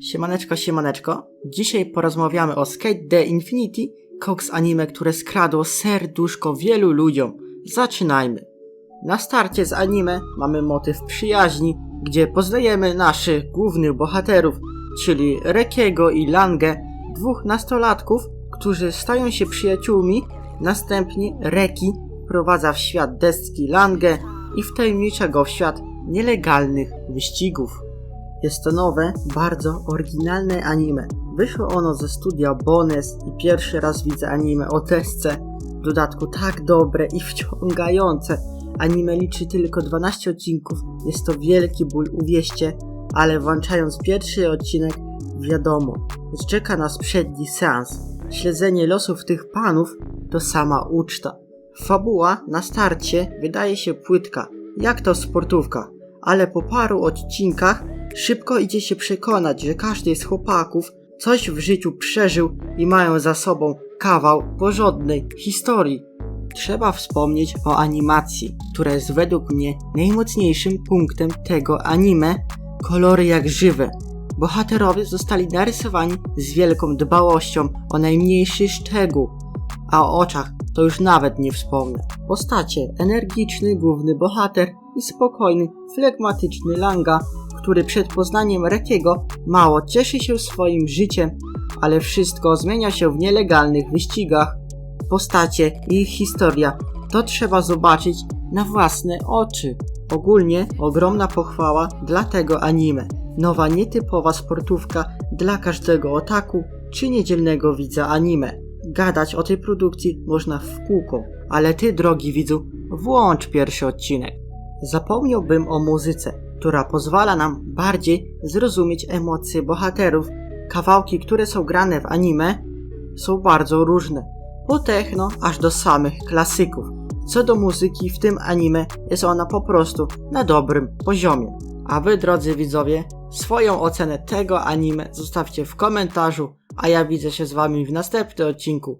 Siemaneczko, siemaneczko. Dzisiaj porozmawiamy o Skate the Infinity, koks anime, które skradło serduszko wielu ludziom. Zaczynajmy. Na starcie z anime mamy motyw przyjaźni, gdzie poznajemy naszych głównych bohaterów, czyli Rekiego i Langę, dwóch nastolatków, którzy stają się przyjaciółmi. Następnie Reki wprowadza w świat deski Langę i wtajemnicza go w świat nielegalnych wyścigów. Jest to nowe, bardzo oryginalne anime. Wyszło ono ze studia Bones i pierwszy raz widzę anime o desce. W dodatku tak dobre i wciągające. Anime liczy tylko 12 odcinków, jest to wielki ból, uwierzcie, ale włączając pierwszy odcinek, wiadomo, czeka nas przedni seans. Śledzenie losów tych panów to sama uczta. Fabuła na starcie wydaje się płytka, jak to sportówka, ale po paru odcinkach szybko idzie się przekonać, że każdy z chłopaków coś w życiu przeżył i mają za sobą kawał porządnej historii. Trzeba wspomnieć o animacji, która jest według mnie najmocniejszym punktem tego anime. Kolory jak żywe. Bohaterowie zostali narysowani z wielką dbałością o najmniejszy szczegół, a o oczach to już nawet nie wspomnę. Postacie energiczny główny bohater i spokojny, flegmatyczny Langa, który przed poznaniem Rekiego mało cieszy się swoim życiem, ale wszystko zmienia się w nielegalnych wyścigach. Postacie i ich historia to trzeba zobaczyć na własne oczy. Ogólnie ogromna pochwała dla tego anime. Nowa nietypowa sportówka dla każdego otaku czy niedzielnego widza anime. Gadać o tej produkcji można w kółko, ale ty drogi widzu, włącz pierwszy odcinek. Zapomniałbym o muzyce, która pozwala nam bardziej zrozumieć emocje bohaterów. Kawałki, które są grane w anime, są bardzo różne. Po techno aż do samych klasyków. Co do muzyki w tym anime jest ona po prostu na dobrym poziomie. A wy drodzy widzowie, swoją ocenę tego anime zostawcie w komentarzu, a ja widzę się z wami w następnym odcinku.